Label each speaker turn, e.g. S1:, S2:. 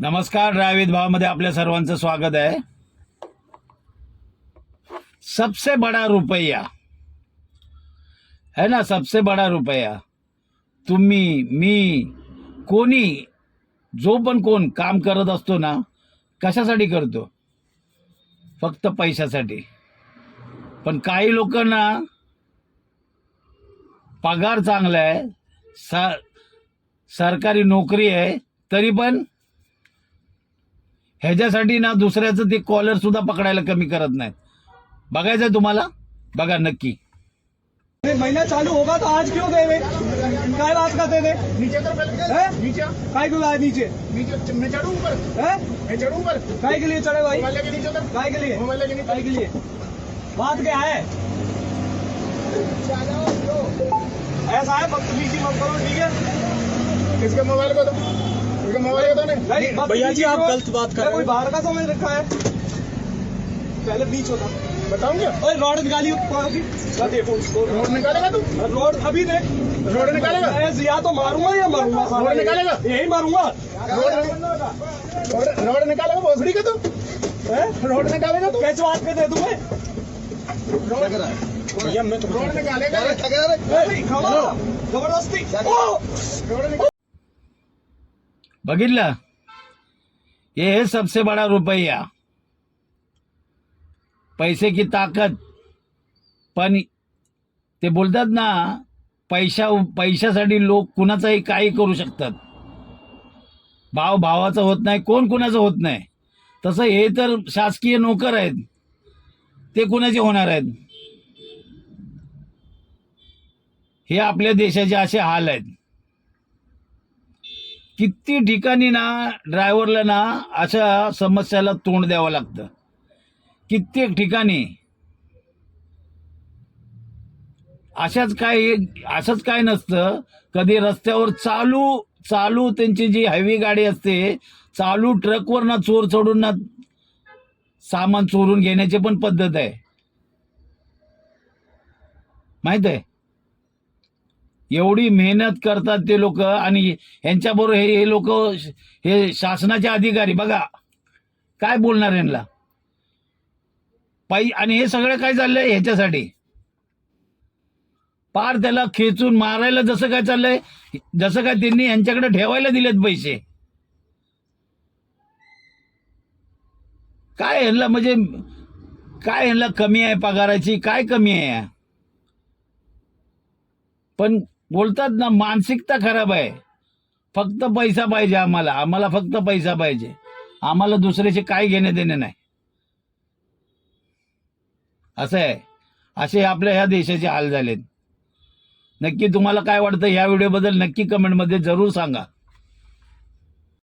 S1: नमस्कार ड्रायविद भावमध्ये आपल्या सर्वांचं स्वागत आहे. सबसे बडा रुपया. है ना? सबसे बडा रुपया. तुम्ही मी कोणी जो पण कोण काम करत असतो ना कशासाठी करतो? फक्त पैशासाठी. पण काही लोकांना पगार चांगला आहे स सरकारी नोकरी आहे तरी पण ह्याच्यासाठी ना दुसऱ्याचं ते कॉलर सुद्धा पकडायला कमी करत नाहीत. बघायचंय तुम्हाला? बघा नक्की.
S2: महीना चालू होगा तो आज क्यों गए वे? काय बात करते थे
S3: नीचे तो नीचे।
S2: काय क्यों आए नीचे?
S3: नीचे मैं चढ़ू ऊपर।
S2: हैं?
S3: मैं चढ़ू ऊपर।
S2: काय के लिए चढ़े भाई?
S3: मोबाइल लेके नीचे उतर
S2: काय के लिए?
S3: मोबाइल लेके नीचे।
S2: काय के लिए? बात क्या है? ऐसा है बदतमीजी मत करो ठीक है?
S3: किसके मोबाइल को दो मोबाइल
S4: भैया जी, आप गलत बात कर रहे
S2: कोई बाहर का समझ रखा है। पहले बीच होता।
S3: बताऊँगे
S2: ओए रोड निकाली देखो उसको
S3: रोड निकालेगा तू?
S2: रोड अभी दे।
S3: रोड निकालेगा?
S2: मैं या तो मारूँगा या मारूँगा
S3: रोड निकालेगा?
S2: यही मारूँगा।
S3: रोड निकालेगा भोसड़ी का तू? रोड निकालेगा तू?
S2: कैसे बात कर दे तुम्हें?
S3: रोड
S4: भैया मैं तो
S3: रोड निकालेगा?
S2: ज़बरदस्ती। ओ!
S3: रोड निकाल
S1: बघितलं? ये है सबसे बडा रुपया. पैसे की ताकद पण ते बोलतात ना पैशा पैशासाठी लोक कुणाचाही काही करू शकतात. भाव भावाचा होत नाही कोण कुणाचं होत नाही. तसं हे तर शासकीय नोकर आहेत. ते कुणाचे होणार आहेत? हे आपल्या देशाचे असे हाल आहेत. किती ठिकाणी ना ड्रायव्हरला ना अशा समस्याला तोंड द्यावं लागतं. कित्येक ठिकाणी अशाच काय असंच काय नसतं. कधी रस्त्यावर चालू चालू त्यांची जी हायवे गाडी असते चालू ट्रकवर ना चोर चढून ना सामान चोरून घेण्याची पण पद्धत आहे. माहीत आहे? एवढी मेहनत करतात ते लोक आणि यांच्याबरोबर हे हे लोक हे शासनाचे अधिकारी बघा. काय बोलणार यांना? पायी आणि हे सगळं काय चाललंय ह्याच्यासाठी? पार त्याला खेचून मारायला जसं काय चाललंय जसं काय त्यांनी यांच्याकडे ठेवायला दिलेत पैसे. काय ह्यांना म्हणजे काय ह्यांना कमी आहे पगाराची? काय कमी आहे? पण बोलतात ना मानसिकता खराब आहे. फक्त पैसा पाहिजे आम्हाला. आम्हाला फक्त पैसा पाहिजे. आम्हाला दुसऱ्याचे काय घेणे देणे नाही. असं आहे. असे आपल्या ह्या देशाचे हाल झालेत. नक्की तुम्हाला काय वाटतं ह्या व्हिडिओबद्दल नक्की कमेंटमध्ये जरूर सांगा.